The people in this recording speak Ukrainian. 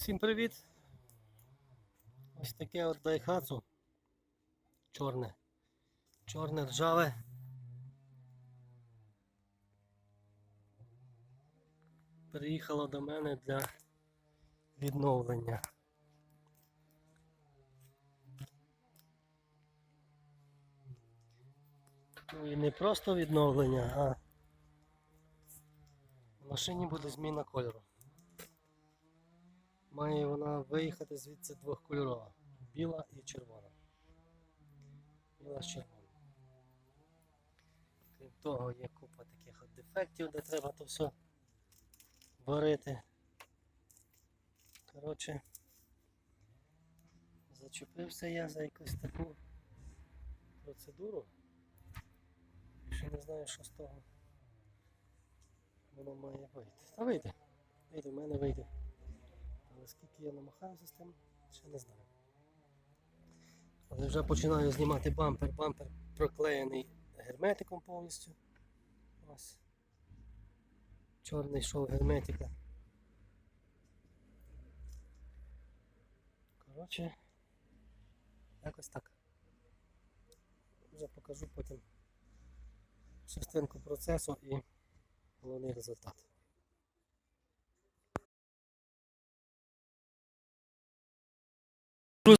Всім привіт! Ось таке от дайхацу. Чорне. Чорне ржаве. Приїхало до мене для відновлення. Ну і не просто відновлення, а в машині буде зміна кольору. Має вона виїхати звідси двохкольорова. Біла і червона. Біла з червоною. Крім того, є купа таких от дефектів, де треба то все варити. Коротше, зачепився я за якусь таку процедуру. Ще не знаю, що з того воно має вийти. Та вийде. Вийде, в мене вийде. Але я намахаюся з тим, ще не знаю. Але вже починаю знімати бампер. Бампер проклеєний герметиком повністю. Ось. Чорний шов герметика. Коротше, якось так. Вже покажу потім частинку процесу і головний результат.